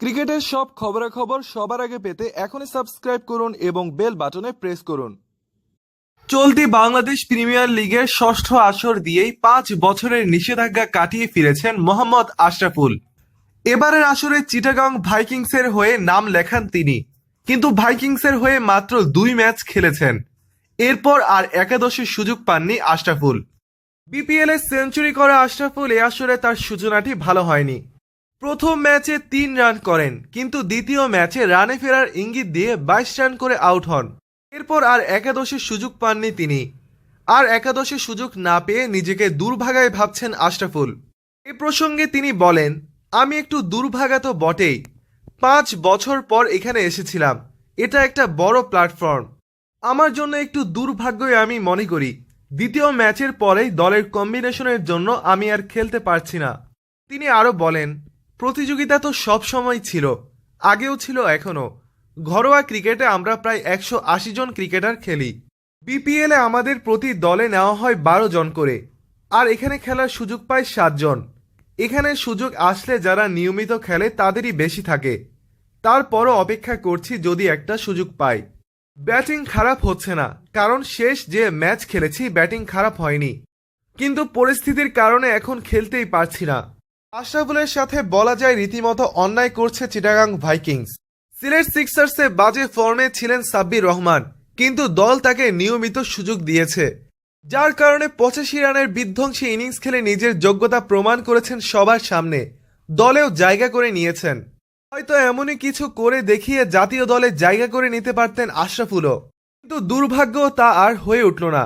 ক্রিকেটের সব খবরাখবর সবার আগে পেতে এখনই সাবস্ক্রাইব করুন এবং বেল বাটনে প্রেস করুন। চলতি বাংলাদেশ প্রিমিয়ার লিগের ষষ্ঠ আসর দিয়েই পাঁচ বছরের নিষেধাজ্ঞা কাটিয়ে ফিরেছেন মোহাম্মদ আশরাফুল। এবারের আসরে চিটাগাং ভাইকিংসের হয়ে নাম লেখান তিনি, কিন্তু ভাইকিংসের হয়ে মাত্র দুই ম্যাচ খেলেছেন। এরপর আর একাদশের সুযোগ পাননি আশরাফুল। বিপিএল এ সেঞ্চুরি করা আশরাফুল এ আসরে তার সূচনাটি ভালো হয়নি। প্রথম ম্যাচে তিন রান করেন, কিন্তু দ্বিতীয় ম্যাচে রানে ফেরার ইঙ্গিত দিয়ে বাইশ রান করে আউট হন। এরপর আর একাদশের সুযোগ পাননি তিনি। আর একাদশের সুযোগ না পেয়ে নিজেকে দুর্ভাগায় ভাবছেন আশরাফুল। এ প্রসঙ্গে তিনি বলেন, আমি একটু দুর্ভাগা তো বটেই। পাঁচ বছর পর এখানে এসেছিলাম। এটা একটা বড় প্ল্যাটফর্ম। আমার জন্য একটু দুর্ভাগ্যই আমি মনে করি। দ্বিতীয় ম্যাচের পরেই দলের কম্বিনেশনের জন্য আমি আর খেলতে পারছি না। তিনি আরও বলেন প্রতিযোগিতা তো সব সময় ছিল, আগেও ছিল, এখনও। ঘরোয়া ক্রিকেটে আমরা প্রায় একশো আশি জন ক্রিকেটার খেলি। বিপিএলে আমাদের প্রতি দলে নেওয়া হয় বারো জন করে, আর এখানে খেলার সুযোগ পায় সাতজন এখানে সুযোগ আসলে যারা নিয়মিত খেলে তাদেরই বেশি থাকে। তারপরও অপেক্ষা করছি যদি একটা সুযোগ পাই। ব্যাটিং খারাপ হচ্ছে না, কারণ শেষ যে ম্যাচ খেলেছি ব্যাটিং খারাপ হয়নি। কিন্তু পরিস্থিতির কারণে এখন খেলতেই পারছি না। আশরাফুলের সাথে বলা যায় রীতিমতো অন্যায় করছে চিটাগাং ভাইকিংস। সিলেট সিক্সার্সে বাজে ফর্মে ছিলেন সাব্বির রহমান, কিন্তু দল তাকে নিয়মিত সুযোগ দিয়েছে। যার কারণে পঁচাশি রানের বিধ্বংসী ইনিংস খেলে নিজের যোগ্যতা প্রমাণ করেছেন সবার সামনে, দলেও জায়গা করে নিয়েছেন। হয়তো এমনই কিছু করে দেখিয়ে জাতীয় দলে জায়গা করে নিতে পারতেন আশরাফুলও, কিন্তু দুর্ভাগ্য তা আর হয়ে উঠল না।